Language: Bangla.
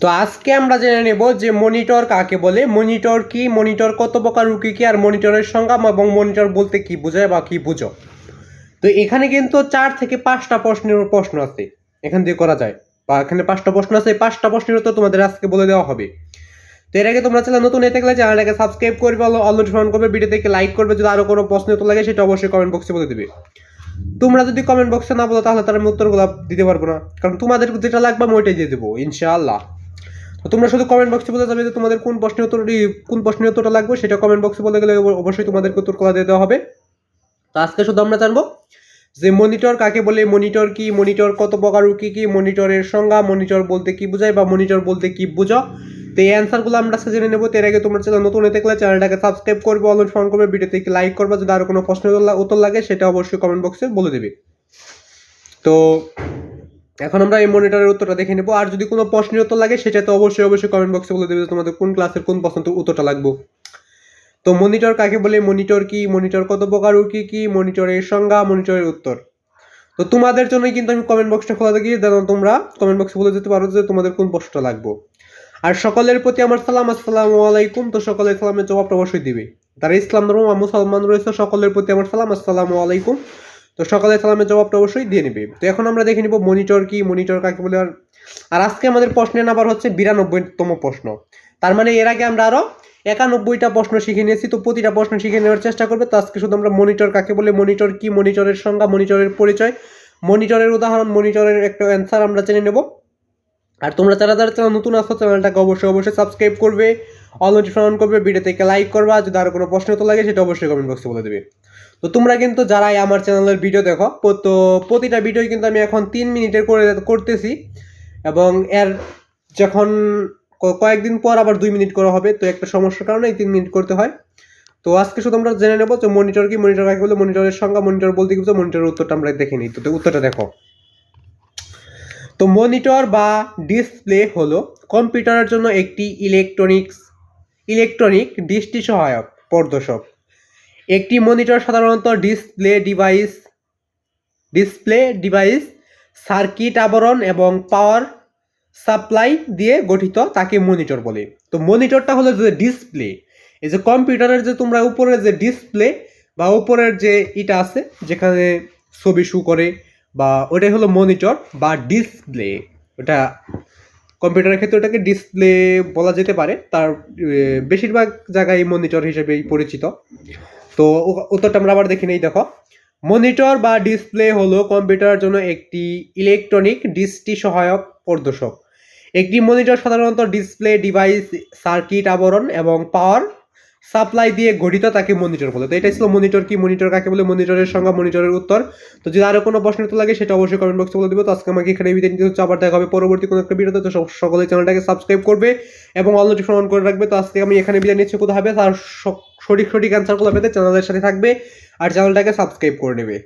তো আজকে আমরা জেনে নেব যে মনিটর কাকে বলে মনিটর কি মনিটর কত প্রকার রুকি কি, আর মনিটরের সংজ্ঞা এবং মনিটর বলতে কি বোঝায় বা কি বুঝো? তো এখানে কিন্তু চার থেকে পাঁচটা প্রশ্নের প্রশ্ন আছে, এখান দিয়ে করা যায়। বা এখানে পাঁচটা প্রশ্ন আছে পাঁচটা প্রশ্নের উত্তর তোমাদের আজকে বলে দেওয়া হবে। তো এর আগে তোমরা চ্যানেল নতুন এতে গেলে চ্যানেলটাকে সাবস্ক্রাইব করবে অলরেডি ফোন করবে ভিডিও থেকে লাইক করবে, যদি আরও কোনো প্রশ্ন উত্তর লাগে সেটা অবশ্যই কমেন্ট বক্সে বলে দিবে। তোমরা যদি কমেন্ট বক্সে না বলো তাহলে তার আমি উত্তরগুলো দিতে পারব না, কারণ তোমাদের যেটা লাগবে আমি ওইটাই দিয়ে দেবো, ইনশাআল্লাহ। তো তোমরা শুধু কমেন্ট বক্সে বলে যাবে যে তোমাদের কোন প্রশ্নের উত্তর কোন প্রশ্নের উত্তরটা লাগবে, সেটা কমেন্ট বক্সে বলে গেলে অবশ্যই তোমাদেরকে উত্তর করা দিয়ে দেওয়া হবে। তো আজকে শুধু আমরা জানব যে মনিটর কাকে বলে মনিটর কি মনিটর কত প্রকার কি কি মনিটরের সংজ্ঞা মনিটর বলতে কি বোঝায় বা মনিটর বলতে কি বুঝো? তো এই অ্যান্সারগুলো আমরা আজকে জেনে নেব। এর আগে তোমরা চ্যানেল নতুন হতে গেলে চ্যানেলটাকে সাবস্ক্রাইব করবে অলরেডি ফোন করবে, ভিডিওতে লাইক করবে, যদি আরও কোনো প্রশ্নের উত্তর লাগে, সেটা অবশ্যই কমেন্ট বক্সে বলে দেবে। তো এখন আমরা এই মনিটরের উত্তরটা দেখে নেব। আর যদি কোনো প্রশ্নের উত্তর লাগে, সেটা তো অবশ্যই অবশ্যই কমেন্ট বক্সে বলে দেবে তোমাদের কোন ক্লাসের কোন প্রশ্ন উত্তরটা লাগবে। তো মনিটর কাকে বলে? মনিটর কি? মনিটর কত প্রকার? ও কি কি? মনিটরের সংজ্ঞা মনিটরের উত্তর। তো তোমাদের জন্যই কিন্তু আমি কমেন্ট বক্সটা খোলা থাকি যেন তোমরা কমেন্ট বক্সে বলে দিতে পারো যে তোমাদের কোন প্রশ্নটা লাগবে। আর সকলের প্রতি আমার সালাম, আসসালামু আলাইকুম। তো সকলের সালামের জবাবটা অবশ্যই দিবে। তারা ইসলাম ধর্ম মুসলমান রয়েছে, সকলের প্রতি আমার সালাম, আসসালামু আলাইকুম। তো সকালের সালামের জবাবটা অবশ্যই দিয়ে নেবে। তো এখন আমরা দেখে নিব মনিটর কি, মনিটর কাকে বলে, আর আর আজকে আমাদের প্রশ্নের নাম্বার হচ্ছে বিরানব্বইতম প্রশ্ন। তার মানে এর আগে আমরা আরও একানব্বইটা প্রশ্ন শিখে নিয়েছি, তো প্রতিটা প্রশ্ন শিখে নেওয়ার চেষ্টা করবে। তো আজকে শুধু আমরা মনিটর কাকে বলে, মনিটর কি, মনিটরের সংজ্ঞা, মনিটরের পরিচয়, মনিটরের উদাহরণ, মনিটরের একটা অ্যান্সার আমরা জেনে নেব। আর তোমরা যারা যারা চ্যানেল নতুন আসো চ্যানেলটাকে অবশ্যই অবশ্যই সাবস্ক্রাইব করবে। অল নোটিফিকেশন করবে ভিডিও থেকে লাইক করবা যদি আরও কোনো প্রশ্ন তো লাগে, সেটা অবশ্যই কমেন্ট বক্সে বলে দেবে। তো তোমরা কিন্তু যারাই আমার চ্যানেলের ভিডিও দেখো তো প্রতিটা ভিডিও কিন্তু আমি এখন তিন মিনিটের করে করতেছি। এবং এর যখন কয়েকদিন পর আবার দুই মিনিট করা হবে, তো একটা সমস্যার কারণে তিন মিনিট করতে হয়। তো আজকে শুধু আমরা জেনে নেব যে মনিটর কি মনিটর কাকে বলে মনিটরের সংখ্যা মনিটর বলতে কি মনিটরের উত্তরটা আমরা দেখে নিই। তো উত্তরটা দেখো। তো মনিটর বা ডিসপ্লে হলো কম্পিউটারের জন্য একটি ইলেকট্রনিক্স ইলেকট্রনিক দৃষ্টি সহায়ক, প্রদর্শক। একটি মনিটর সাধারণত display device display device, circuit আবরণ এবং পাওয়ার সাপ্লাই দিয়ে গঠিত তাকে মনিটর বলে। তো মনিটরটা হলো যে ডিসপ্লে, এই যে কম্পিউটারের যে তোমরা উপরের যে ডিসপ্লে বা উপরের যে ইটা আছে, যেখানে ছবি শু করে, বা ওটাই হলো মনিটর বা ডিসপ্লে। ওটা কম্পিউটারের ক্ষেত্রে ওটাকে ডিসপ্লে বলা যেতে পারে। তার বেশিরভাগ জায়গায় মনিটর হিসেবেই পরিচিত। তো উত্তরটা আমরা আবার দেখি নেই, দেখো। মনিটর বা ডিসপ্লে হলো কম্পিউটারের জন্য একটি ইলেকট্রনিক দৃষ্টি সহায়ক প্রদর্শক। একটি মনিটর সাধারণত ডিসপ্লে ডিভাইস সার্কিট আবরণ এবং পাওয়ার সাপ্লাই দিয়ে গঠিত তাকে মনিটর বলে। তো এটাই ছিল মনিটর কি মনিটর কাকে বলে? মনিটরের সংজ্ঞা মনিটরের উত্তর। তো যদি আরও কোনো প্রশ্ন লাগে, সেটা অবশ্যই কমেন্ট বক্সে বলে দেবো। তো আজকে আমাকে এখানে বিদায় নিতে হচ্ছে। আবার দেখা হবে পরবর্তী কোনো একটা ভিডিওতে তো। সকলে চ্যানেলটাকে সাবস্ক্রাইব করবে এবং অল নোটিফিকেশন অন করে রাখবে। তো আজকে আমি এখানে বিদায় নিচ্ছি। কোথাও হবে? তার সঠিক সঠিক অ্যান্সারগুলো পেতে চ্যানেলের সাথে থাকবে। আর চ্যানেলটাকে সাবস্ক্রাইব করে নেবে।